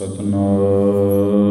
ਸਤਨਾਮ।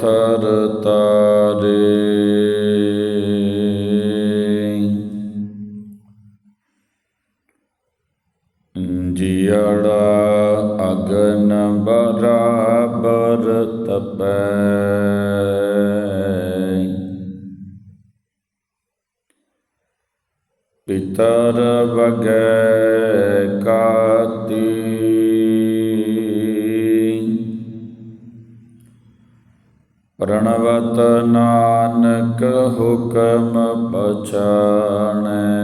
ਦੁਬਦੇ ਤਾਰੇ। ਜੀੜਾ ਅਗਨ ਬਰਾਬਰ ਤਪੈ। ਪਿਤਰ ਵਗੈ ਪ੍ਰਣਵਤ ਨਾਨਕ ਹੁਕਮ ਪਛਾਣੈ।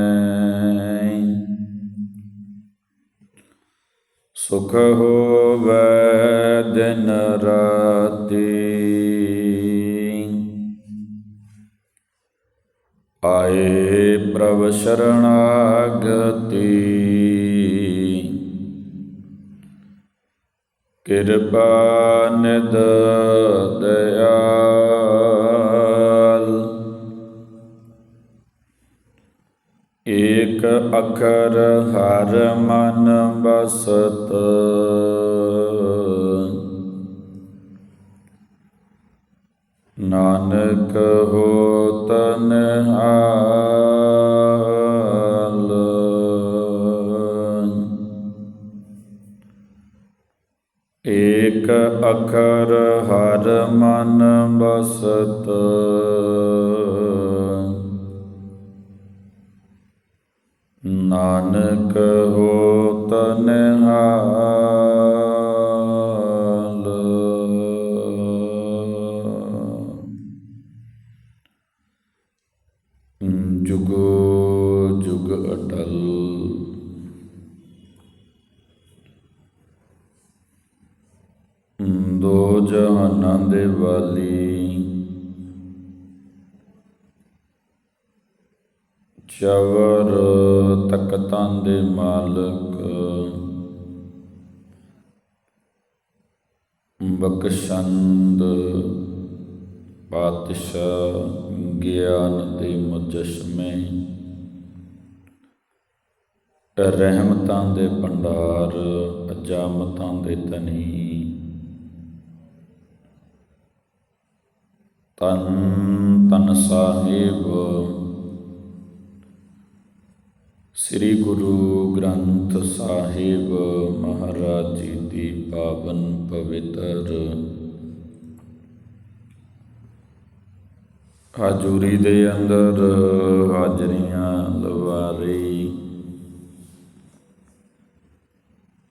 ਸੁਖ ਹੋਵੈ ਦਿਨ ਰਾਤੀ। ਆਏ ਪ੍ਰਭ ਸ਼ਰਣਾਗਤੀ। ਕਿਰਪਾ ਨਿਦ ਦਇਆਲ। ਏਕ ਅਖਰ ਹਰ ਮਨ ਬਸਤ ਨਾਨਕ ਹੋ ਬਸਤ ਜਹਾਨਾਂ ਦੇ ਵਾਲੀ। ਚਵਰ ਤਖਤਾਂ ਦੇ ਮਾਲਕ। ਬਖਸ਼ੰਦ ਪਾਤਸ਼ਾਹ ਗਿਆਨ ਦੇ ਮੁਜਸਮੇ। ਰਹਿਮਤਾਂ ਦੇ ਭੰਡਾਰ, ਅਜਾਮਤਾਂ ਦੇ ਤਨੀ ਤਨ ਤਨ ਸਾਹਿਬ। ਸ੍ਰੀ ਗੁਰੂ ਗ੍ਰੰਥ ਸਾਹਿਬ ਮਹਾਰਾਜ ਜੀ ਦੀ ਪਾਵਨ ਪਵਿੱਤਰ ਹਾਜ਼ੂਰੀ ਦੇ ਅੰਦਰ ਹਾਜ਼ਰੀਆਂ ਲਵਾਰੀ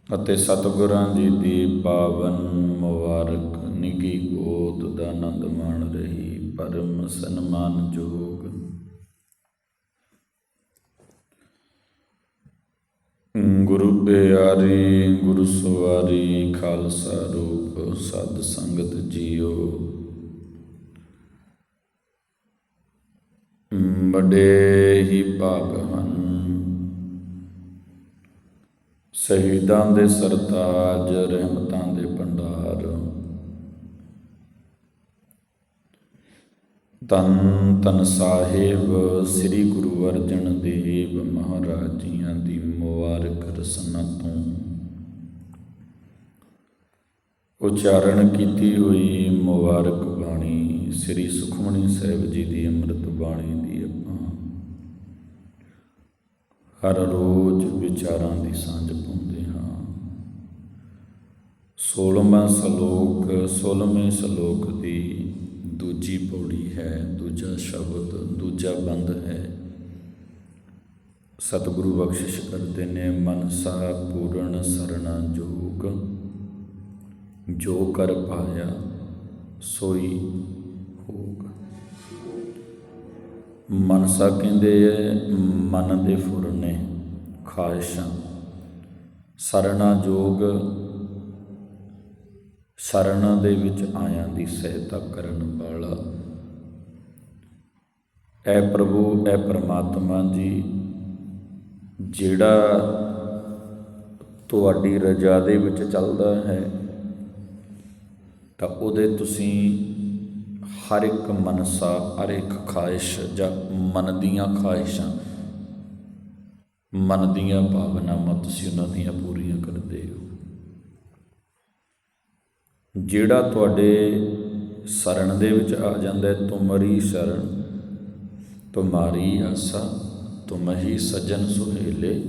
ਅਤੇ ਸਤਿਗੁਰਾਂ ਜੀ ਦੀ ਪਾਵਨ ਮੁਬਾਰਕ ਨਿੱਘੀ ਗੋਦ ਦਾ ਆਨੰਦ ਮਾਣ ਰਹੀ, ਪਰਮ ਸਨਮਾਨਯੋਗ ਗੁਰੂ ਪਿਆਰੀ, ਗੁਰੂ ਸਵਾਰੀ, ਖਾਲਸਾ ਰੂਪ, ਸਤ ਸੰਗਤ ਜੀਓ। ਬੜੇ ਹੀ ਭਾਗ ਹਨ ਸ਼ਹੀਦਾਂ ਦੇ ਸਰਤਾਜ, ਰਹਿਮਤਾਂ ਦੇ ਪੰਡ। ਤਨ ਤਨ ਸਾਹਿਬ, ਸ੍ਰੀ ਗੁਰੂ ਅਰਜਨ ਦੇਵ ਮਹਾਰਾਜ ਜੀਆਂ ਦੀ ਮੁਬਾਰਕ ਰਸਨਾ ਤੋਂ। ਉਚਾਰਨ ਕੀਤੀ ਹੋਈ ਮੁਬਾਰਕ ਬਾਣੀ ਸ੍ਰੀ ਸੁਖਮਨੀ ਸਾਹਿਬ ਜੀ ਦੀ ਅੰਮ੍ਰਿਤ ਬਾਣੀ ਦੀ ਆਪਾਂ ਹਰ ਰੋਜ਼ ਵਿਚਾਰਾਂ ਦੀ ਸਾਂਝ ਪਾਉਂਦੇ ਹਾਂ। 16ਵਾਂ ਸ਼ਲੋਕ 16ਵੇਂ ਸ਼ਲੋਕ ਦੀ ਦੂਜੀ ਪੌੜੀ ਹੈ, ਦੂਜਾ ਸ਼ਬਦ, ਦੂਜਾ ਬੰਦ ਹੈ। ਸਤਿਗੁਰੂ ਬਖਸ਼ਿਸ਼ ਕਰਦੇ ਨੇ ਮਨਸਾ ਪੂਰਨ ਸਰਣਾ ਜੋਗ। ਜੋ ਕਰ ਪਾਇਆ, ਸੋਈ ਹੋਗ ਮਨਸਾ ਕਹਿੰਦੇ ਐ, ਮਨ ਦੇ ਫੁਰਨੇ, ਖਾਹਿਸ਼ਾਂ। ਸਰਣਾ ਜੋਗ ਸ਼ਰਨ ਦੇ ਵਿੱਚ ਆਇਆਂ ਦੀ ਸਹਾਇਤਾ ਕਰਨ ਵਾਲਾ। ਐ ਪ੍ਰਭੂ, ਐ ਪ੍ਰਮਾਤਮਾ ਜੀ, ਜਿਹੜਾ ਤੁਹਾਡੀ ਰਜ਼ਾ ਦੇ ਵਿੱਚ ਚੱਲਦਾ ਹੈ, ਤਾਂ ਉਹਦੇ ਤੁਸੀਂ ਹਰ ਇੱਕ ਮਨਸਾ, ਹਰ ਇੱਕ ਖਾਹਿਸ਼ ਜਾਂ ਮਨ ਦੀਆਂ ਖਾਹਿਸ਼ਾਂ, ਮਨ ਦੀਆਂ ਭਾਵਨਾਵਾਂ ਤੁਸੀਂ ਉਹਨਾਂ ਦੀਆਂ ਪੂਰੀਆਂ ਕਰਦੇ ਹੋ। ਜਿਹੜਾ ਤੁਹਾਡੇ ਸ਼ਰਨ ਦੇ ਵਿੱਚ ਆ ਜਾਂਦਾ ਹੈ ਤੁਮਰੀ ਸ਼ਰਨ ਤੁਮਾਰੀ ਆਸਾ ਤੁਮ ਹੀ ਸੁਹੇਲੇ,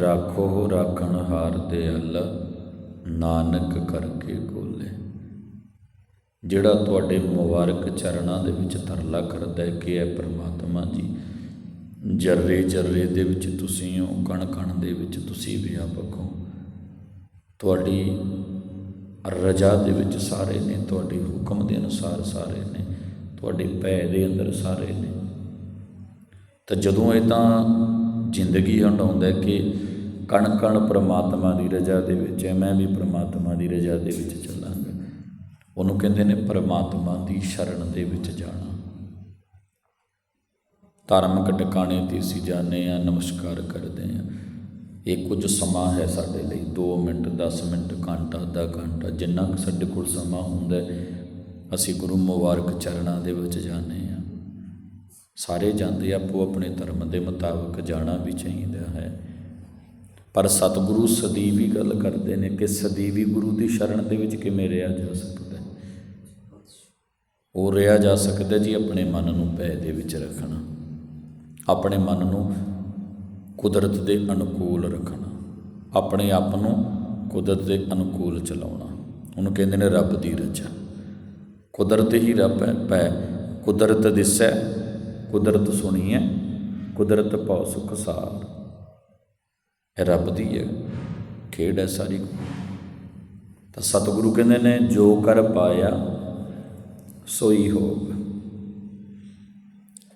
ਰਾਖੋ ਰਾਖਣ ਹਾਰ ਦੇ ਅੱਲਾ, ਨਾਨਕ ਕਰਕੇ ਕੋਲੇ। ਜਿਹੜਾ ਤੁਹਾਡੇ ਮੁਬਾਰਕ ਚਰਨਾਂ ਦੇ ਵਿੱਚ ਤਰਲਾ ਕਰਦਾ ਹੈ ਕਿ ਹੈ ਪ੍ਰਮਾਤਮਾ ਜੀ, ਜਰਰੇ ਜਰਰੇ ਦੇ ਵਿੱਚ ਤੁਸੀਂ ਹੋ ਕਣ ਕਣ ਦੇ ਵਿੱਚ ਤੁਸੀਂ ਵਿਆਪਕ ਹੋ, ਤੁਹਾਡੀ ਰਜਾ ਦੇ ਵਿੱਚ ਸਾਰੇ ਨੇ, ਤੁਹਾਡੇ ਹੁਕਮ ਦੇ ਅਨੁਸਾਰ ਸਾਰੇ ਨੇ, ਤੁਹਾਡੇ ਪੈ ਦੇ ਅੰਦਰ ਸਾਰੇ ਨੇ। ਤਾਂ ਜਦੋਂ ਇਹ ਤਾਂ ਜ਼ਿੰਦਗੀ ਹੰਡਾਉਂਦਾ ਕਿ ਕਣ ਕਣ ਪ੍ਰਮਾਤਮਾ ਦੀ ਰਜਾ ਦੇ ਵਿੱਚ ਹੈ, ਮੈਂ ਵੀ ਪ੍ਰਮਾਤਮਾ ਦੀ ਰਜਾ ਦੇ ਵਿੱਚ ਚੱਲਾਂਗਾ। ਉਹਨੂੰ ਕਹਿੰਦੇ ਨੇ ਪ੍ਰਮਾਤਮਾ ਦੀ ਸ਼ਰਨ ਦੇ ਵਿੱਚ ਜਾਣਾ। ਧਾਰਮਿਕ ਟਿਕਾਣੇ ਤੇ ਅਸੀਂ ਜਾਂਦੇ ਆ ਨਮਸਕਾਰ ਕਰਦੇ ਆ ਇਹ ਕੁਝ ਸਮਾਂ ਹੈ ਸਾਡੇ ਲਈ। 2 ਮਿੰਟ 10 ਮਿੰਟ, ਘੰਟਾ, ਅੱਧਾ ਘੰਟਾ, ਜਿੰਨਾ ਕੁ ਸਾਡੇ ਕੋਲ ਸਮਾਂ ਹੁੰਦਾ ਅਸੀਂ ਗੁਰੂ ਮੁਬਾਰਕ ਚਰਨਾਂ ਦੇ ਵਿੱਚ ਜਾਂਦੇ ਆ ਸਾਰੇ ਜਾਂਦੇ ਆਪੋ ਆਪਣੇ ਧਰਮ ਦੇ ਮੁਤਾਬਕ ਜਾਣਾ ਵੀ ਚਾਹੀਦਾ ਹੈ। ਪਰ ਸਤਿਗੁਰੂ ਸਦੀਵੀ ਗੱਲ ਕਰਦੇ ਨੇ ਕਿ ਸਦੀਵੀ ਗੁਰੂ ਦੀ ਸ਼ਰਨ ਦੇ ਵਿੱਚ ਕਿਵੇਂ ਰਿਹਾ ਜਾ ਸਕਦਾ ਉਹ ਰਿਹਾ ਜਾ ਸਕਦਾ ਜੀ ਆਪਣੇ ਮਨ ਨੂੰ ਪੈ ਦੇ ਵਿੱਚ ਰੱਖਣਾ। ਆਪਣੇ ਮਨ ਨੂੰ ਕੁਦਰਤ ਦੇ ਅਨੁਕੂਲ ਰੱਖਣਾ, ਆਪਣੇ ਆਪ ਨੂੰ ਕੁਦਰਤ ਦੇ ਅਨੁਕੂਲ ਚਲਾਉਣਾ। ਉਹਨੂੰ ਕਹਿੰਦੇ ਨੇ ਰੱਬ ਦੀ ਰਚਾ ਕੁਦਰਤ ਹੀ ਰੱਬ ਹੈ, ਪੈ, ਕੁਦਰਤ ਦਿਸੈ, ਕੁਦਰਤ ਸੁਣੀ ਹੈ ਕੁਦਰਤ ਭਉ ਸੁਖ ਸਾਰ। ਇਹ ਰੱਬ ਦੀ ਹੈ, ਖੇਡ ਹੈ ਸਾਰੀ। ਤਾਂ ਸਤਿਗੁਰੂ ਕਹਿੰਦੇ ਨੇ, ਜੋ ਕਰ ਪਾਇਆ, ਸੋਈ ਹੋਗ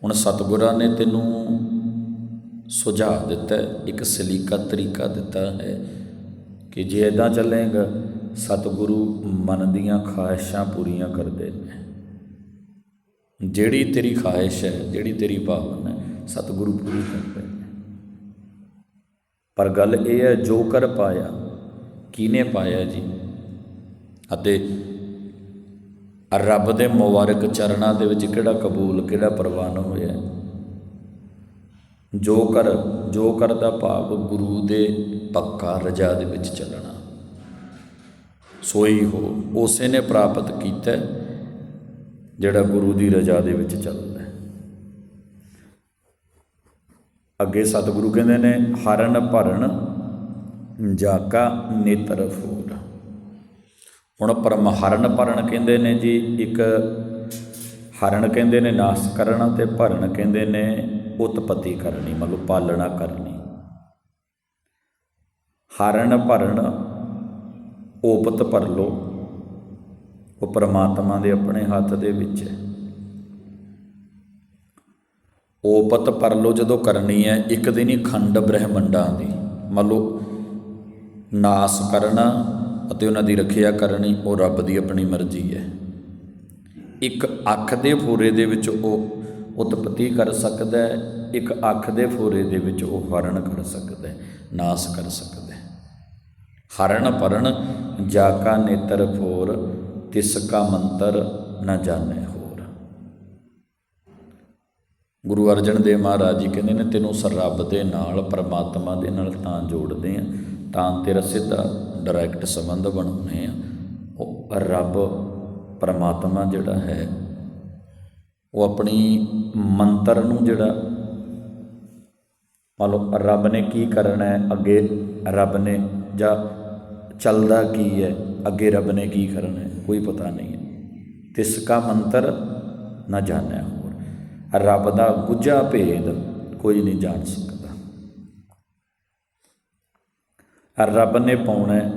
ਹੁਣ ਸਤਿਗੁਰਾਂ ਨੇ ਤੈਨੂੰ ਸੁਝਾਅ ਦਿੱਤਾ ਇੱਕ ਸਲੀਕਾ ਤਰੀਕਾ ਦਿੱਤਾ ਹੈ ਕਿ ਜੇ ਇਦਾਂ ਚੱਲੇਗਾ, ਸਤਿਗੁਰੂ ਮਨ ਦੀਆਂ ਖਾਹਿਸ਼ਾਂ ਪੂਰੀਆਂ ਕਰਦੇ ਨੇ। ਜਿਹੜੀ ਤੇਰੀ ਖਾਹਿਸ਼ ਹੈ, ਜਿਹੜੀ ਤੇਰੀ ਭਾਵਨਾ ਹੈ, ਸਤਿਗੁਰੂ ਪੂਰੀ ਕਰਦੇ ਨੇ। ਪਰ ਗੱਲ ਇਹ ਹੈ, ਜੋ ਕਰ ਪਾਇਆ ਕਿਨੇ ਪਾਇਆ ਜੀ? ਅਤੇ ਰੱਬ ਦੇ ਮੁਬਾਰਕ ਚਰਨਾਂ ਦੇ ਵਿੱਚ ਕਿਹੜਾ ਕਬੂਲ, ਕਿਹੜਾ ਪ੍ਰਵਾਨ ਜੋ ਕਰ, ਜੋ ਕਰਦਾ ਭਾਵ ਗੁਰੂ ਦੇ ਪੱਕਾ ਰਜਾ ਦੇ ਵਿੱਚ ਚੱਲਣਾ। ਸੋਈ ਹੋ, ਉਸੇ ਨੇ ਪ੍ਰਾਪਤ ਕੀਤਾ ਜਿਹੜਾ ਗੁਰੂ ਦੀ ਰਜਾ ਦੇ ਵਿੱਚ ਚੱਲਦਾ ਅੱਗੇ ਸਤਿਗੁਰੂ ਕਹਿੰਦੇ ਨੇ, ਹਰਨ ਭਰਨ ਜਾਕਾ ਨੇਤਰ ਫੂਲ ਹੁਣ। ਪਰਮ ਹਰਨ ਭਰਨ ਕਹਿੰਦੇ ਨੇ ਜੀ, ਇੱਕ ਹਰਨ ਕਹਿੰਦੇ ਨੇ ਨਾਸ ਕਰਨਾ ਤੇ ਭਰਨ ਕਹਿੰਦੇ ਨੇ ਉਤਪਤੀ ਕਰਨੀ, ਮਤਲਬ ਪਾਲਣਾ ਕਰਨੀ। ਹਰਨ ਭਰਨ ਉਪਤ ਭਰ ਲੋ ਉਹ ਪ੍ਰਮਾਤਮਾ ਦੇ ਆਪਣੇ ਹੱਥ ਦੇ ਵਿੱਚ ਹੈ। ਉਪਤ ਭਰ ਲੋ ਜਦੋਂ ਕਰਨੀ ਹੈ, ਇੱਕ ਦਿਨ ਹੀ ਖੰਡ ਬ੍ਰਹਿਮੰਡਾਂ ਦੀ ਮੰਨ ਲਓ ਨਾਸ ਕਰਨਾ ਅਤੇ ਉਹਨਾਂ ਦੀ ਰੱਖਿਆ ਕਰਨੀ, ਉਹ ਰੱਬ ਦੀ ਆਪਣੀ ਮਰਜ਼ੀ ਹੈ। ਇੱਕ ਅੱਖ ਦੇ ਫੋਰੇ ਦੇ ਵਿੱਚ ਉਹ ਉਤਪਤੀ ਕਰ ਸਕਦਾ ਹੈ, ਇੱਕ ਅੱਖ ਦੇ ਫੋਰੇ ਦੇ ਵਿੱਚ ਉਹ ਹਰਨ ਕਰ ਸਕਦਾ ਹੈ, ਨਾਸ ਕਰ ਸਕਦਾ ਹੈ। ਹਰਨ ਪਰਨ ਜਾ ਕਾ ਨੇਤਰ ਫੋਰ, ਤਿਸ ਕਾ ਮੰਤਰ ਨਾ ਜਾਣੇ ਹੋਰ। ਗੁਰੂ ਅਰਜਨ ਦੇਵ ਮਹਾਰਾਜ ਜੀ ਕਹਿੰਦੇ ਨੇ, ਤੈਨੂੰ ਸਰ ਰੱਬ ਦੇ ਨਾਲ, ਪਰਮਾਤਮਾ ਦੇ ਨਾਲ ਤਾਂ ਜੋੜਦੇ ਆ ਤਾਂ ਤੇਰਾ ਸਿੱਧਾ ਡਾਇਰੈਕਟ ਸੰਬੰਧ ਬਣਾਉਣੇ ਆ ਉਹ ਰੱਬ ਪਰਮਾਤਮਾ ਜਿਹੜਾ ਹੈ ਉਹ ਆਪਣੀ ਮੰਤਰ ਨੂੰ ਜਿਹੜਾ ਮੰਨ ਲਓ ਰੱਬ ਨੇ ਕੀ ਕਰਨਾ ਹੈ ਅੱਗੇ ਰੱਬ ਨੇ ਜਾਂ ਚੱਲਦਾ ਕੀ ਹੈ ਅੱਗੇ ਰੱਬ ਨੇ ਕੀ ਕਰਨਾ ਹੈ ਕੋਈ ਪਤਾ ਨਹੀਂ ਹੈ। ਤਿਸ ਕਾ ਮੰਤਰ ਨਾ ਜਾਣਿਆ ਹੋਰ। ਰੱਬ ਦਾ ਗੁੱਜਾ ਭੇਦ ਕੋਈ ਨਹੀਂ ਜਾਣ ਸਕਦਾ। ਰੱਬ ਨੇ ਪਾਉਣਾ ਹੈ,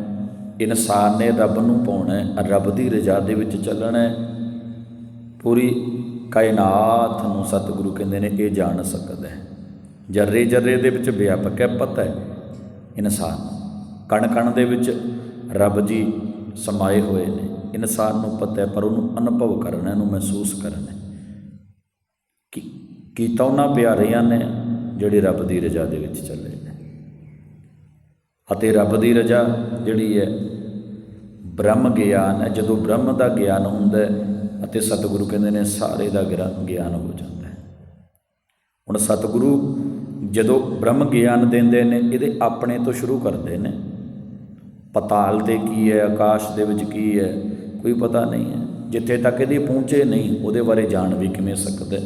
ਇਨਸਾਨ ਨੇ ਰੱਬ ਨੂੰ ਪਾਉਣਾ ਹੈ, ਰੱਬ ਦੀ ਰਜ਼ਾ ਦੇ ਵਿੱਚ ਚੱਲਣਾ ਹੈ। ਪੂਰੀ ਕਾਇਨਾਤ ਨੂੰ ਸਤਿਗੁਰੂ ਕਹਿੰਦੇ ਨੇ, ਇਹ ਜਾਣ ਸਕਦਾ ਹੈ। ਜਰਰੇ ਜਰਰੇ ਦੇ ਵਿੱਚ ਵਿਆਪਕ ਹੈ, ਪਤਾ ਹੈ। ਇਨਸਾਨ ਕਣ ਕਣ ਦੇ ਵਿੱਚ ਰੱਬ ਜੀ ਸਮਾਏ ਹੋਏ ਨੇ। ਇਨਸਾਨ ਨੂੰ ਪਤਾ ਹੈ, ਪਰ ਉਹਨੂੰ ਅਨੁਭਵ ਕਰਨਾ, ਇਹਨੂੰ ਮਹਿਸੂਸ ਕਰਨਾ ਹੈ। ਕਿ ਕੀਤਾ ਉਹਨਾਂ ਪਿਆਰਿਆਂ ਨੇ ਜਿਹੜੇ ਰੱਬ ਦੀ ਰਜ਼ਾ ਦੇ ਵਿੱਚ ਚੱਲੇ ਨੇ। ਅਤੇ ਰੱਬ ਦੀ ਰਜ਼ਾ ਜਿਹੜੀ ਹੈ, ਬ੍ਰਹਮ ਗਿਆਨ ਹੈ। ਜਦੋਂ ਬ੍ਰਹਮ ਦਾ ਗਿਆਨ ਹੁੰਦਾ ਹੈ ਅਤੇ ਸਤਿਗੁਰੂ ਕਹਿੰਦੇ ਨੇ ਸਾਰੇ ਦਾ ਗਿਰਾ- ਗਿਆਨ ਹੋ ਜਾਂਦਾ ਹੈ। ਹੁਣ ਸਤਿਗੁਰੂ ਜਦੋਂ ਬ੍ਰਹਮ ਗਿਆਨ ਦਿੰਦੇ ਨੇ, ਇਹਦੇ ਆਪਣੇ ਤੋਂ ਸ਼ੁਰੂ ਕਰਦੇ ਨੇ। ਪਤਾਲ ਤੇ ਕੀ ਹੈ, ਆਕਾਸ਼ ਦੇ ਵਿੱਚ ਕੀ ਹੈ, ਕੋਈ ਪਤਾ ਨਹੀਂ ਹੈ। ਜਿੱਥੇ ਤੱਕ ਇਹਦੀ ਪਹੁੰਚੇ ਨਹੀਂ, ਉਹਦੇ ਬਾਰੇ ਜਾਣ ਵੀ ਕਿਵੇਂ ਸਕਦਾ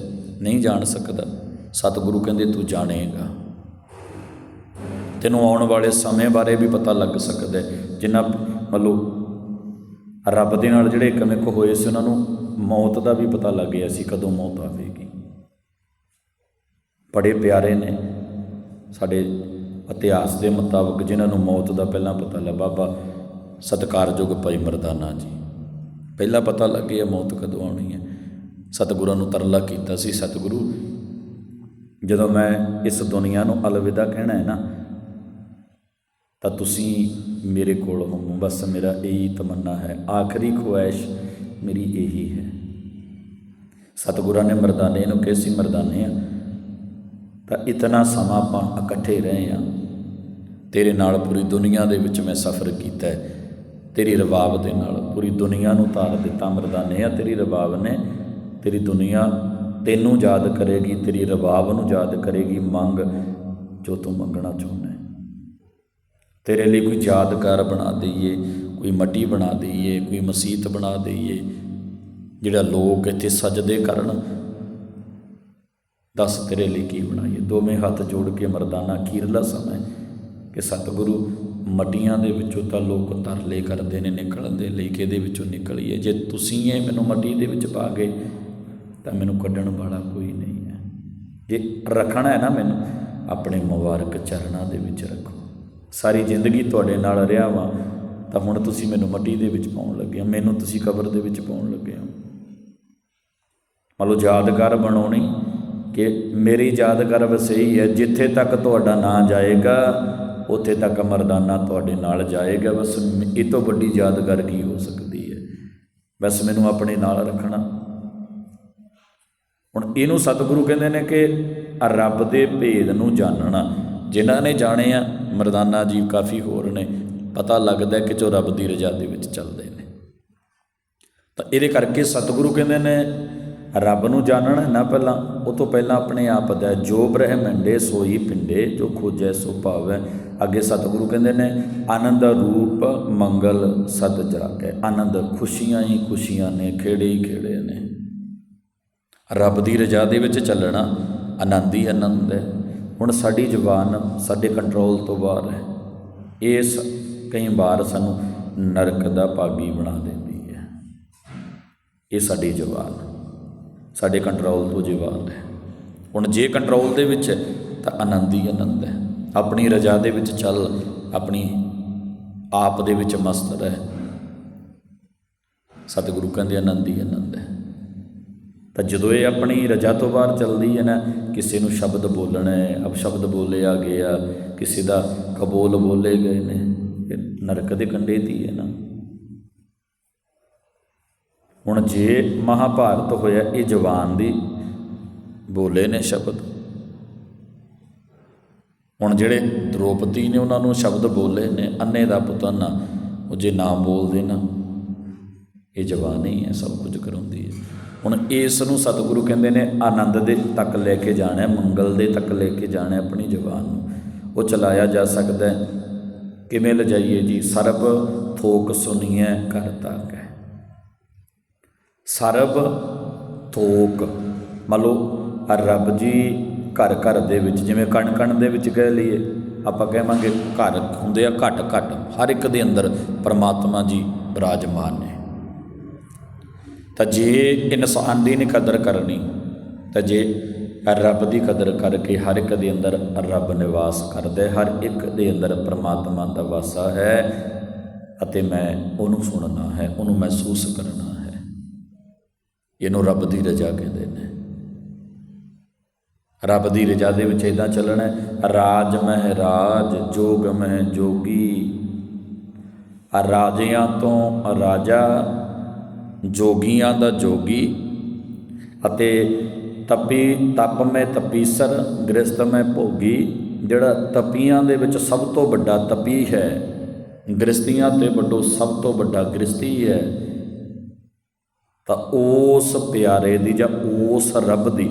ਨਹੀਂ ਜਾਣ ਸਕਦਾ। ਸਤਿਗੁਰੂ ਕਹਿੰਦੇ, ਤੂੰ ਜਾਣੇਗਾ। ਤੈਨੂੰ ਆਉਣ ਵਾਲੇ ਸਮੇਂ ਬਾਰੇ ਵੀ ਪਤਾ ਲੱਗ ਸਕਦਾ ਜਿੰਨਾ ਮਤਲਬ ਰੱਬ ਦੇ ਨਾਲ ਜਿਹੜੇ ਕਮਿਕ ਹੋਏ ਸੀ, ਉਹਨਾਂ ਨੂੰ ਮੌਤ ਦਾ ਵੀ ਪਤਾ ਲੱਗ ਗਿਆ ਸੀ ਕਦੋਂ ਮੌਤ ਆਵੇਗੀ ਬੜੇ ਪਿਆਰੇ ਨੇ ਸਾਡੇ ਇਤਿਹਾਸ ਦੇ ਮੁਤਾਬਕ ਜਿਨ੍ਹਾਂ ਨੂੰ ਮੌਤ ਦਾ ਪਹਿਲਾਂ ਪਤਾ ਲੱਗਾ, ਬਾਬਾ ਸਤਕਾਰਯੋਗ ਭਾਈ ਮਰਦਾਨਾ ਜੀ। ਪਹਿਲਾਂ ਪਤਾ ਲੱਗਿਆ ਮੌਤ ਕਦੋਂ ਆਉਣੀ ਹੈ। ਸਤਿਗੁਰਾਂ ਨੂੰ ਤਰਲਾ ਕੀਤਾ ਸੀ, ਸਤਿਗੁਰੂ, ਜਦੋਂ ਮੈਂ ਇਸ ਦੁਨੀਆ ਨੂੰ ਅਲਵਿਦਾ ਕਹਿਣਾ ਹੈ ਨਾ, ਤਾਂ ਤੁਸੀਂ ਮੇਰੇ ਕੋਲ ਹੋ ਬਸ ਮੇਰਾ ਇਹੀ ਤਮੰਨਾ ਹੈ। ਆਖਰੀ ਖੁਆਇਸ਼ ਮੇਰੀ ਇਹੀ ਹੈ। ਸਤਿਗੁਰਾਂ ਨੇ ਮਰਦਾਨੇ ਨੂੰ ਕਿਹਾ ਸੀ ਮਰਦਾਨੇ ਆ। ਤਾਂ ਇਤਨਾ ਸਮਾਂ ਆਪਾਂ ਇਕੱਠੇ ਰਹੇ ਆ। ਤੇਰੇ ਨਾਲ ਪੂਰੀ ਦੁਨੀਆ ਦੇ ਵਿੱਚ ਮੈਂ ਸਫ਼ਰ ਕੀਤਾ ਹੈ। ਤੇਰੀ ਰਬਾਬ ਦੇ ਨਾਲ ਪੂਰੀ ਦੁਨੀਆ ਨੂੰ ਤਾਰ ਦਿੱਤਾ ਮਰਦਾਨੇ ਆ। ਤੇਰੀ ਰਬਾਬ ਨੇ ਤੇਰੀ ਦੁਨੀਆ ਤੈਨੂੰ ਯਾਦ ਕਰੇਗੀ, ਤੇਰੀ ਰਬਾਬ ਨੂੰ ਯਾਦ ਕਰੇਗੀ। ਮੰਗ ਜੋ ਤੂੰ ਮੰਗਣਾ ਚਾਹੁੰਦਾ ਤੇਰੇ ਲਈ ਕੋਈ ਯਾਦਗਾਰ ਬਣਾ ਦਈਏ, ਕੋਈ ਮੱਟੀ ਬਣਾ ਦਈਏ, ਕੋਈ ਮਸਜਿਦ ਬਣਾ ਦਈਏ, ਜਿਹੜਾ ਲੋਕ ਇੱਥੇ ਸਜਦੇ ਕਰਨ। ਦੱਸ ਤੇਰੇ ਲਈ ਕੀ ਬਣਾਈਏ? ਦੋਵੇਂ ਹੱਥ ਜੋੜ ਕੇ ਮਰਦਾਨਾ ਅਖੀਰਲਾ ਸਮਾਂ ਹੈ ਕਿ ਸਤਿਗੁਰੂ, ਮਟੀਆਂ ਦੇ ਵਿੱਚੋਂ ਤਾਂ ਲੋਕ ਤਰਲੇ ਕਰਦੇ ਨੇ, ਨਿਕਲਣ ਦੇ ਲਈ ਕਿ ਇਹਦੇ ਵਿੱਚੋਂ ਨਿਕਲੀਏ? ਜੇ ਤੁਸੀਂ ਇਹ ਮੈਨੂੰ ਮਟੀ ਦੇ ਵਿੱਚ ਪਾ ਗਏ, ਤਾਂ ਮੈਨੂੰ ਕੱਢਣ ਵਾਲਾ ਕੋਈ ਨਹੀਂ ਹੈ। ਜੇ ਰੱਖਣਾ ਹੈ ਨਾ ਮੈਨੂੰ, ਆਪਣੇ ਮੁਬਾਰਕ ਚਰਨਾਂ ਦੇ ਵਿੱਚ ਰੱਖੋ। ਸਾਰੀ ਜ਼ਿੰਦਗੀ ਤੁਹਾਡੇ ਨਾਲ ਰਿਹਾ ਵਾਂ, ਤਾਂ ਹੁਣ ਤੁਸੀਂ ਮੈਨੂੰ ਮੱਟੀ ਦੇ ਵਿੱਚ ਪਾਉਣ ਲੱਗੇ ਹੋ, ਮੈਨੂੰ ਤੁਸੀਂ ਕਬਰ ਦੇ ਵਿੱਚ ਪਾਉਣ ਲੱਗੇ ਹੋ। ਮੰਨ ਲਓ ਯਾਦਗਾਰ ਬਣਾਉਣੀ ਕਿ ਮੇਰੀ ਯਾਦਗਾਰ ਬਸ ਇਹੀ ਹੈ, ਜਿੱਥੇ ਤੱਕ ਤੁਹਾਡਾ ਨਾਂ ਜਾਏਗਾ, ਉੱਥੇ ਤੱਕ ਮਰਦਾਨਾ ਤੁਹਾਡੇ ਨਾਲ ਜਾਏਗਾ। ਬਸ ਇਹ ਤੋਂ ਵੱਡੀ ਯਾਦਗਾਰ ਕੀ ਹੋ ਸਕਦੀ ਹੈ? ਬਸ ਮੈਨੂੰ ਆਪਣੇ ਨਾਲ ਰੱਖਣਾ। ਹੁਣ ਇਹਨੂੰ ਸਤਿਗੁਰੂ ਕਹਿੰਦੇ ਨੇ ਕਿ ਰੱਬ ਦੇ ਭੇਦ ਨੂੰ ਜਾਣਨਾ। ਜਿਨ੍ਹਾਂ ਨੇ ਜਾਣੇ ਆ, ਮਰਦਾਨਾ ਜੀ ਕਾਫੀ ਹੋਰ ਨੇ। ਪਤਾ ਲੱਗਦਾ ਕਿ ਜੋ ਰੱਬ ਦੀ ਰਜ਼ਾ ਦੇ ਵਿੱਚ ਚੱਲਦੇ ਨੇ। ਤਾਂ ਇਹਦੇ ਕਰਕੇ ਸਤਿਗੁਰੂ ਕਹਿੰਦੇ ਨੇ, ਰੱਬ ਨੂੰ ਜਾਣਨਾ ਨਾ ਪਹਿਲਾਂ, ਉਹ ਤੋਂ ਪਹਿਲਾਂ ਆਪਣੇ ਆਪ ਦਾ ਜੋ ਬ੍ਰਹਮੰਡੇ ਸੋਈ ਪਿੰਡੇ, ਜੋ ਖੋਜੈ ਸੋ ਭਾਵੈ। ਅੱਗੇ ਸਤਿਗੁਰੂ ਕਹਿੰਦੇ ਨੇ, ਆਨੰਦ ਰੂਪ ਮੰਗਲ ਸਦ ਜਾਗੈ ਆਨੰਦ ਖੁਸ਼ੀਆਂ ਹੀ ਖੁਸ਼ੀਆਂ ਨੇ, ਖੇੜੇ ਹੀ ਖੇੜੇ ਨੇ। ਰੱਬ ਦੀ ਰਜ਼ਾ ਦੇ ਵਿੱਚ ਚੱਲਣਾ ਆਨੰਦ ਹੀ ਆਨੰਦ ਹੈ। ਹੁਣ ਸਾਡੀ ਜ਼ੁਬਾਨ ਸਾਡੇ ਕੰਟਰੋਲ ਤੋਂ ਬਾਹਰ ਹੈ। ਇਸ ਕਈ ਵਾਰ ਸਾਨੂੰ ਨਰਕ ਦਾ ਭਾਗੀ ਬਣਾ ਦਿੰਦੀ ਹੈ। ਇਹ ਸਾਡੀ ਜ਼ੁਬਾਨ, ਸਾਡੇ ਕੰਟਰੋਲ ਤੋਂ ਜ਼ੁਬਾਨ ਹੈ। ਹੁਣ ਜੇ ਕੰਟਰੋਲ ਦੇ ਵਿੱਚ ਹੈ, ਤਾਂ ਆਨੰਦ ਹੀ ਆਨੰਦ ਹੈ। ਆਪਣੀ ਰਜ਼ਾ ਦੇ ਵਿੱਚ ਚੱਲ, ਆਪਣੀ ਆਪ ਦੇ ਵਿੱਚ ਮਸਤ ਰਹਿ। ਸਤਿਗੁਰੂ ਕਹਿੰਦੇ ਆਨੰਦ ਹੀ ਆਨੰਦ ਹੈ। ਤਾਂ ਜਦੋਂ ਇਹ ਆਪਣੀ ਰਜਾ ਤੋਂ ਬਾਹਰ ਚੱਲਦੀ ਹੈ ਨਾ, ਕਿਸੇ ਨੂੰ ਸ਼ਬਦ ਬੋਲਣਾ ਹੈ, ਅਬ ਸ਼ਬਦ ਬੋਲਿਆ ਗਿਆ ਕਿਸੇ ਦਾ ਕਬੂਲ ਬੋਲੇ ਗਏ ਨੇ ਨਰਕ ਦੇ ਕੰਢੇ ਦੀ ਹੈ ਨਾ। ਹੁਣ ਜੇ ਮਹਾਭਾਰਤ ਹੋਇਆ, ਇਹ ਜਵਾਨ ਦੀ ਬੋਲੇ ਨੇ ਸ਼ਬਦ। ਹੁਣ ਜਿਹੜੇ ਦ੍ਰੋਪਦੀ ਨੇ ਉਹਨਾਂ ਨੂੰ ਸ਼ਬਦ ਬੋਲੇ ਨੇ, ਅੰਨੇ ਦਾ ਪੁੱਤਨ ਉਹ ਜੇ ਨਾ ਬੋਲਦੇ ਨਾ, ਇਹ ਜਵਾਨ ਹੀ ਹੈ, ਸਭ ਕੁਝ ਕਰਾਉਂਦੀ ਹੈ। ਹੁਣ ਇਸ ਨੂੰ ਸਤਿਗੁਰੂ ਕਹਿੰਦੇ ਨੇ ਆਨੰਦ ਦੇ ਤੱਕ ਲੈ ਕੇ ਜਾਣਾ ਹੈ, ਮੰਗਲ ਦੇ ਤੱਕ ਲੈ ਕੇ ਜਾਣਾ ਹੈ ਆਪਣੀ ਜ਼ੁਬਾਨ ਨੂੰ। ਉਹ ਚਲਾਇਆ ਜਾ ਸਕਦਾ ਹੈ। ਕਿਵੇਂ ਲਜਾਈਏ ਜੀ? ਸਰਬ ਥੋਕ ਸੁਣੀਐ ਕਰ ਤਾਕੈ ਸਰਬ ਥੋਕ। ਮੰਨ ਲਓ, ਰੱਬ ਜੀ ਘਰ ਘਰ ਦੇ ਵਿੱਚ, ਜਿਵੇਂ ਕਣ ਕਣ ਦੇ ਵਿੱਚ ਕਹਿ ਲਈਏ, ਆਪਾਂ ਕਹਾਂਗੇ ਘਰ ਹੁੰਦੇ ਆ ਘਟ ਘਟ, ਹਰ ਇੱਕ ਦੇ ਅੰਦਰ ਪਰਮਾਤਮਾ ਜੀ ਬਿਰਾਜਮਾਨ ਨੇ। ਤਾਂ ਜੇ ਇਨਸਾਨ ਦੀ ਨਹੀਂ ਕਦਰ ਕਰਨੀ, ਤਾਂ ਜੇ ਰੱਬ ਦੀ ਕਦਰ ਕਰਕੇ ਹਰ ਇੱਕ ਦੇ ਅੰਦਰ ਰੱਬ ਨਿਵਾਸ ਕਰਦਾ ਹੈ, ਹਰ ਇੱਕ ਦੇ ਅੰਦਰ ਪਰਮਾਤਮਾ ਦਾ ਵਾਸਾ ਹੈ ਅਤੇ ਮੈਂ ਉਹਨੂੰ ਸੁਣਨਾ ਹੈ, ਉਹਨੂੰ ਮਹਿਸੂਸ ਕਰਨਾ ਹੈ। ਇਹਨੂੰ ਰੱਬ ਦੀ ਰਜ਼ਾ ਕਹਿੰਦੇ ਨੇ। ਰੱਬ ਦੀ ਰਜ਼ਾ ਦੇ ਵਿੱਚ ਇਦਾਂ ਚੱਲਣਾ ਹੈ, ਰਾਜ ਮਹਿ ਰਾਜ, ਜੋਗ ਮਹਿ ਜੋਗੀ। ਆ ਰਾਜਿਆਂ ਤੋਂ ਰਾਜਾ ਜੋਗੀਆਂ ਦਾ ਜੋਗੀ ਅਤੇ ਤਪੀ ਤਪ ਮੈਂ ਤਪੀਸਰ, ਗ੍ਰਸਤ ਮੈਂ ਭੋਗੀ, ਜਿਹੜਾ ਤਪੀਆਂ ਦੇ ਵਿੱਚ ਸਭ ਤੋਂ ਵੱਡਾ ਤਪੀ ਹੈ। ਗ੍ਰਸਤੀਆਂ ਤੇ ਵੱਡੋ ਸਭ ਤੋਂ ਵੱਡਾ ਗ੍ਰਸਤੀ ਹੈ। ਤਾਂ ਉਸ ਪਿਆਰੇ ਦੀ ਜਾਂ ਉਸ ਰੱਬ ਦੀ,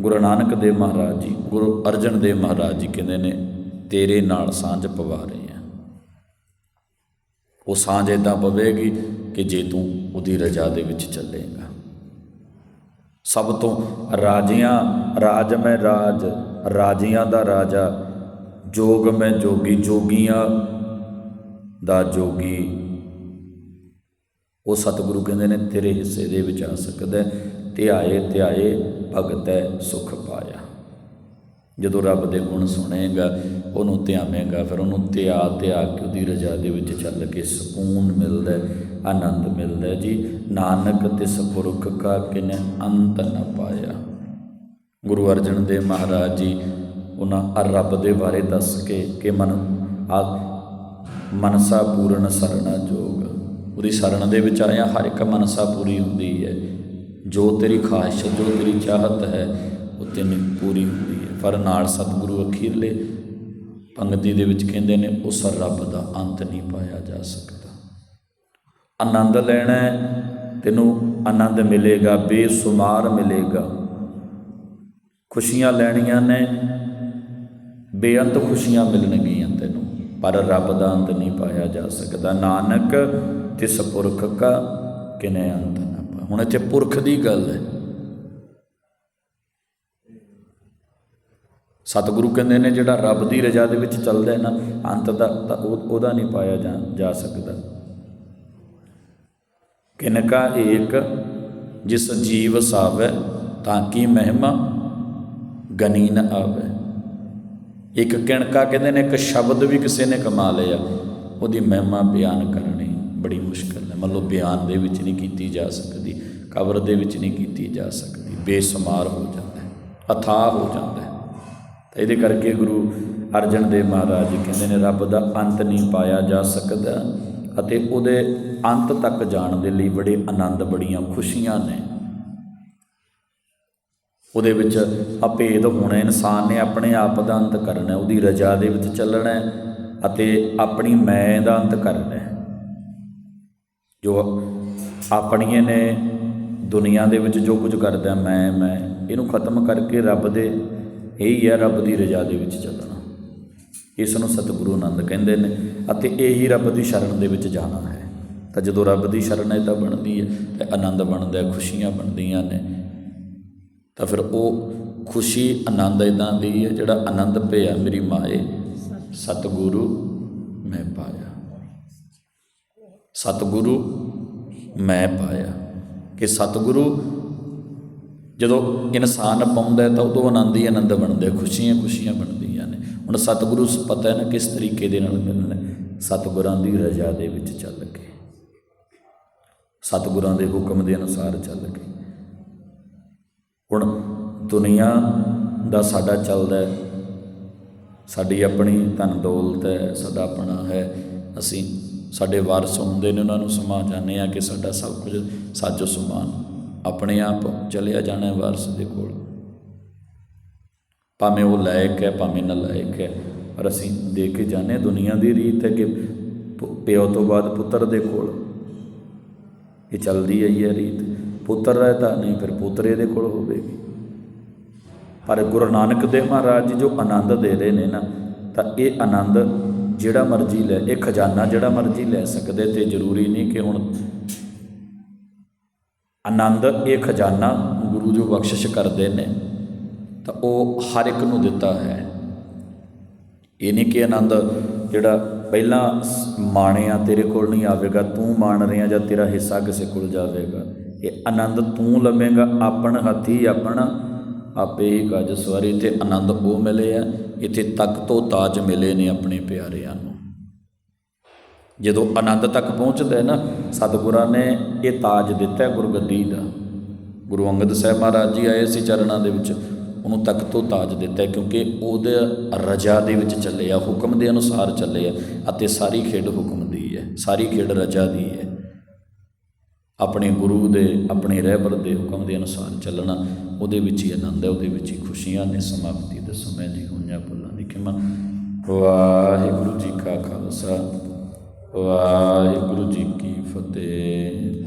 ਗੁਰੂ ਨਾਨਕ ਦੇਵ ਮਹਾਰਾਜ ਜੀ, ਗੁਰੂ ਅਰਜਨ ਦੇਵ ਮਹਾਰਾਜ ਜੀ ਕਹਿੰਦੇ ਨੇ, ਤੇਰੇ ਨਾਲ ਸਾਂਝ ਪਵਾ ਰਹੇ ਉਹ ਸਾਂਝ ਇਦਾਂ ਪਵੇਗੀ ਕਿ ਜੇ ਤੂੰ ਉਹਦੀ ਰਜ਼ਾ ਦੇ ਵਿੱਚ ਚੱਲੇਗਾ ਸਭ ਤੋਂ ਰਾਜਿਆਂ, ਰਾਜ ਮੈਂ ਰਾਜ, ਰਾਜਿਆਂ ਦਾ ਰਾਜਾ, ਜੋਗ ਮੈਂ ਜੋਗੀ, ਜੋਗੀਆਂ ਦਾ ਜੋਗੀ ਉਹ ਸਤਿਗੁਰੂ ਕਹਿੰਦੇ ਨੇ, ਤੇਰੇ ਹਿੱਸੇ ਦੇ ਵਿੱਚ ਆ ਸਕਦਾ ਹੈ। ਧਿਆਏ ਧਿਆਏ ਭਗਤੈ ਸੁਖ ਪਾਇਆ ਜਦੋਂ ਰੱਬ ਦੇ ਗੁਣ ਸੁਣੇਗਾ ਉਹਨੂੰ ਧਿਆਵੇਂਗਾ ਫਿਰ ਉਹਨੂੰ ਧਿਆ ਧਿਆ ਕੇ ਉਹਦੀ ਰਜ਼ਾ ਦੇ ਵਿੱਚ ਚੱਲ ਕੇ ਸਕੂਨ ਮਿਲਦਾ ਹੈ, ਆਨੰਦ ਮਿਲਦਾ ਹੈ। ਜੀ ਨਾਨਕ ਤਿਸ ਪੁਰਖ ਕਾ ਕਿਨੇ ਅੰਤ ਨ ਪਾਇਆ। ਗੁਰੂ ਅਰਜਨ ਦੇਵ ਮਹਾਰਾਜ ਜੀ ਉਹਨਾਂ ਰੱਬ ਦੇ ਬਾਰੇ ਦੱਸ ਕੇ ਕਿ ਮਨ ਆ ਮਨਸਾ ਪੂਰਨ ਸਰਣਾ ਜੋਗ। ਉਹਦੀ ਸਰਣ ਦੇ ਵਿੱਚ ਆਇਆ ਹਰ ਇੱਕ ਮਨਸਾ ਪੂਰੀ ਹੁੰਦੀ ਹੈ। ਜੋ ਤੇਰੀ ਖਾਹਿਸ਼ ਜੋ ਤੇਰੀ ਚਾਹਤ ਹੈ ਉਹ ਤੈਨੂੰ ਪੂਰੀ ਹੁੰਦੀ ਹੈ। ਪਰ ਨਾਲ ਸਤਿਗੁਰੂ ਅਖੀਰਲੇ ਪੰਗਤੀ ਦੇ ਵਿੱਚ ਕਹਿੰਦੇ ਨੇ ਉਸ ਰੱਬ ਦਾ ਅੰਤ ਨਹੀਂ ਪਾਇਆ ਜਾ ਸਕਦਾ। ਆਨੰਦ ਲੈਣਾ ਤੈਨੂੰ ਆਨੰਦ ਮਿਲੇਗਾ, ਬੇਸੁਮਾਰ ਮਿਲੇਗਾ। ਖੁਸ਼ੀਆਂ ਲੈਣੀਆਂ ਨੇ, ਬੇਅੰਤ ਖੁਸ਼ੀਆਂ ਮਿਲਣਗੀਆਂ ਤੈਨੂੰ, ਪਰ ਰੱਬ ਦਾ ਅੰਤ ਨਹੀਂ ਪਾਇਆ ਜਾ ਸਕਦਾ। ਨਾਨਕ, ਤਿਸ ਪੁਰਖ ਕਾ ਕਿਨੇ ਅੰਤ ਨਾ ਹੁਣ ਇੱਥੇ ਪੁਰਖ ਦੀ ਗੱਲ ਹੈ। ਸਤਿਗੁਰੂ ਕਹਿੰਦੇ ਨੇ, ਜਿਹੜਾ ਰੱਬ ਦੀ ਰਜ਼ਾ ਦੇ ਵਿੱਚ ਚੱਲਦਾ ਹੈ ਨਾ, ਅੰਤ ਦਾ, ਤਾਂ ਉਹਦਾ ਨਹੀਂ ਪਾਇਆ ਜਾ ਜਾ ਸਕਦਾ। ਕਿਨਕਾ ਏਕ ਜਿਸ ਜੀਵ ਸਾਵੈ, ਤਾਂ ਕੀ ਮਹਿਮਾ ਗਨੀ ਨ ਆਵੇ। ਇੱਕ ਕਿਣਕਾ ਕਹਿੰਦੇ ਨੇ, ਇੱਕ ਸ਼ਬਦ ਵੀ ਕਿਸੇ ਨੇ ਕਮਾ ਲਿਆ, ਉਹਦੀ ਮਹਿਮਾ ਬਿਆਨ ਕਰਨੀ ਬੜੀ ਮੁਸ਼ਕਲ ਹੈ। ਮੰਨ ਲਓ, ਬਿਆਨ ਦੇ ਵਿੱਚ ਨਹੀਂ ਕੀਤੀ ਜਾ ਸਕਦੀ, ਕਬਰ ਦੇ ਵਿੱਚ ਨਹੀਂ ਕੀਤੀ ਜਾ ਸਕਦੀ, ਬੇਸਮਾਰ ਹੋ ਜਾਂਦਾ ਹੈ, ਅਥਾਹ ਹੋ ਜਾਂਦਾ ਹੈ। ਤਾਂ ਇਹਦੇ ਕਰਕੇ ਗੁਰੂ ਅਰਜਨ ਦੇਵ ਮਹਾਰਾਜ ਜੀ ਕਹਿੰਦੇ ਨੇ, ਰੱਬ ਦਾ ਅੰਤ ਨਹੀਂ ਪਾਇਆ ਜਾ ਸਕਦਾ ਅਤੇ ਉਹਦੇ ਅੰਤ ਤੱਕ ਜਾਣ ਦੇ ਲਈ ਬੜੇ ਆਨੰਦ, ਬੜੀਆਂ ਖੁਸ਼ੀਆਂ ਨੇ। ਉਹਦੇ ਵਿੱਚ ਅਭੇਦ ਹੋਣਾ, ਇਨਸਾਨ ਨੇ ਆਪਣੇ ਆਪ ਦਾ ਅੰਤ ਕਰਨਾ, ਉਹਦੀ ਰਜ਼ਾ ਦੇ ਵਿੱਚ ਚੱਲਣਾ ਅਤੇ ਆਪਣੀ ਮੈਂ ਦਾ ਅੰਤ ਕਰਨਾ ਜੋ ਆਪਣੀਆਂ ਨੇ ਦੁਨੀਆ ਦੇ ਵਿੱਚ ਜੋ ਕੁਝ ਕਰਦਾ, ਮੈਂ ਮੈਂ, ਇਹਨੂੰ ਖਤਮ ਕਰਕੇ ਰੱਬ ਦੇ ਇਹੀ ਹੈ ਰੱਬ ਦੀ ਰਜ਼ਾ ਦੇ ਵਿੱਚ ਚੱਲਣਾ। ਇਸ ਨੂੰ ਸਤਿਗੁਰੂ ਆਨੰਦ ਕਹਿੰਦੇ ਨੇ ਅਤੇ ਇਹੀ ਰੱਬ ਦੀ ਸ਼ਰਨ ਦੇ ਵਿੱਚ ਜਾਣਾ ਹੈ। ਤਾਂ ਜਦੋਂ ਰੱਬ ਦੀ ਸ਼ਰਨ ਹੈ ਤਾਂ ਬਣਦੀ ਹੈ ਤੇ ਆਨੰਦ ਬਣਦਾ ਖੁਸ਼ੀਆਂ ਬਣਦੀਆਂ ਨੇ। ਤਾਂ ਫਿਰ ਉਹ ਖੁਸ਼ੀ ਆਨੰਦ ਇਦਾਂ ਦੀ ਹੈ ਜਿਹੜਾ ਆਨੰਦ ਪਿਆ ਮੇਰੀ ਮਾਏ, ਸਤਿਗੁਰੂ ਮੈਂ ਪਾਇਆ। ਸਤਿਗੁਰੂ ਮੈਂ ਪਾਇਆ। ਕਿ ਸਤਿਗੁਰੂ ਜਦੋਂ ਇਨਸਾਨ ਪਾਉਂਦਾ ਤਾਂ ਉਦੋਂ ਆਨੰਦ ਹੀ ਆਨੰਦ ਬਣਦਾ ਖੁਸ਼ੀਆਂ ਖੁਸ਼ੀਆਂ ਬਣਦੀਆਂ ਨੇ। ਹੁਣ ਸਤਿਗੁਰੂ ਨੂੰ ਪਤਾ ਹੈ ਨਾ ਕਿਸ ਤਰੀਕੇ ਦੇ ਨਾਲ ਮਿਲਣਾ ਸਤਿਗੁਰਾਂ ਦੀ ਰਜ਼ਾ ਦੇ ਵਿੱਚ ਚੱਲ ਕੇ, ਸਤਿਗੁਰਾਂ ਦੇ ਹੁਕਮ ਦੇ ਅਨੁਸਾਰ ਚੱਲ ਕੇ। ਹੁਣ ਦੁਨੀਆ ਦਾ ਸਾਡਾ ਚੱਲਦਾ ਹੈ। ਸਾਡੀ ਆਪਣੀ ਧਨ ਦੌਲਤ ਹੈ, ਸਾਡਾ ਆਪਣਾ ਹੈ। ਅਸੀਂ ਸਾਡੇ ਵਾਰਸ ਹੁੰਦੇ ਨੇ, ਉਹਨਾਂ ਨੂੰ ਸਮਾ ਜਾਂਦੇ ਆ ਕਿ ਸਾਡਾ ਸਭ ਕੁਝ ਸਾਜੋ ਸਮਾਨ ਆਪਣੇ ਆਪ ਚਲਿਆ ਜਾਣਾ ਵਾਰਸ ਦੇ ਕੋਲ। ਭਾਵੇਂ ਉਹ ਲਾਇਕ ਹੈ, ਭਾਵੇਂ ਨਾ ਲਾਇਕ ਹੈ, ਪਰ ਅਸੀਂ ਦੇ ਕੇ ਜਾਂਦੇ ਹਾਂ ਦੁਨੀਆ ਦੀ ਰੀਤ ਹੈ ਕਿ ਪਿਓ ਤੋਂ ਬਾਅਦ ਪੁੱਤਰ ਦੇ ਕੋਲ। ਇਹ ਚੱਲਦੀ ਹੈ ਇਹ ਰੀਤ। ਪੁੱਤਰ ਰਹਿਤਾ ਨਹੀਂ, ਫਿਰ ਪੁੱਤਰੇ ਦੇ ਕੋਲ ਹੋਵੇਗੀ। ਪਰ ਗੁਰੂ ਨਾਨਕ ਦੇਵ ਮਹਾਰਾਜ ਜੀ ਜੋ ਆਨੰਦ ਦੇ ਰਹੇ ਨੇ ਨਾ, ਤਾਂ ਇਹ ਆਨੰਦ ਜਿਹੜਾ ਮਰਜ਼ੀ ਲੈ, ਇਹ ਖਜ਼ਾਨਾ ਜਿਹੜਾ ਮਰਜ਼ੀ ਲੈ ਸਕਦੇ ਤੇ ਜ਼ਰੂਰੀ ਨਹੀਂ ਕਿ ਹੁਣ ਆਨੰਦ ਇਹ ਖਜ਼ਾਨਾ ਗੁਰੂ ਜੋ ਬਖਸ਼ਿਸ਼ ਕਰਦੇ ਨੇ। ਤਾਂ ਉਹ ਹਰ ਇੱਕ ਨੂੰ ਦਿੱਤਾ ਹੈ। ਇਹ ਨਹੀਂ ਕਿ ਆਨੰਦ ਜਿਹੜਾ ਪਹਿਲਾਂ ਸ- ਮਾਣਿਆ ਤੇਰੇ ਕੋਲ ਨਹੀਂ ਆਵੇਗਾ, ਤੂੰ ਮਾਣ ਰਿਹਾ ਜਾਂ ਤੇਰਾ ਹਿੱਸਾ ਕਿਸੇ ਕੋਲ ਜਾਵੇਗਾ। ਇਹ ਆਨੰਦ ਤੂੰ ਲਵੇਂਗਾ, ਆਪਣ ਹੱਥੀ ਆਪਣਾ ਆਪੇ ਹੀ ਗਜ ਸਵਾਰੀ, ਤੇ ਆਨੰਦ ਉਹ ਮਿਲੇ ਆ, ਇੱਥੇ ਤੱਕ ਤੋਂ ਤਾਜ ਮਿਲੇ ਨੇ ਆਪਣੇ ਪਿਆਰਿਆਂ ਨੂੰ। ਜਦੋਂ ਆਨੰਦ ਤੱਕ ਪਹੁੰਚਦਾ ਹੈ ਨਾ, ਸਤਿਗੁਰਾਂ ਨੇ ਇਹ ਤਾਜ ਦਿੱਤਾ ਹੈ ਗੁਰਗੱਦੀ ਦਾ। ਗੁਰੂ ਅੰਗਦ ਸਾਹਿਬ ਮਹਾਰਾਜ ਜੀ ਆਏ ਸੀ ਚਰਨਾਂ ਦੇ ਵਿੱਚ, ਉਹਨੂੰ ਤੱਕ ਤੋਂ ਤਾਜ ਦਿੱਤਾ ਕਿਉਂਕਿ ਉਹਦੇ ਰਜਾ ਦੇ ਵਿੱਚ ਚੱਲੇ ਆ, ਹੁਕਮ ਦੇ ਅਨੁਸਾਰ ਚੱਲੇ ਆ ਅਤੇ ਸਾਰੀ ਖੇਡ ਹੁਕਮ ਦੀ ਹੈ, ਸਾਰੀ ਖੇਡ ਰਜਾ ਦੀ ਹੈ। ਆਪਣੇ ਗੁਰੂ ਦੇ, ਆਪਣੇ ਰਹਿਬਰ ਦੇ ਹੁਕਮ ਦੇ ਅਨੁਸਾਰ ਚੱਲਣਾ, ਉਹਦੇ ਵਿੱਚ ਹੀ ਆਨੰਦ ਹੈ, ਉਹਦੇ ਵਿੱਚ ਹੀ ਖੁਸ਼ੀਆਂ ਨੇ ਸਮਾਪਤੀ ਦੇ ਸਮੇਂ ਦੀ ਹੋਈਆਂ ਭੁੱਲਾਂ ਦੀ ਖਿਮਾ। ਵਾਹਿਗੁਰੂ ਜੀ ਕਾ ਖਾਲਸਾ। ਵਾਹਿਗੁਰੂ ਜੀ ਕੀ ਫਤਿਹ।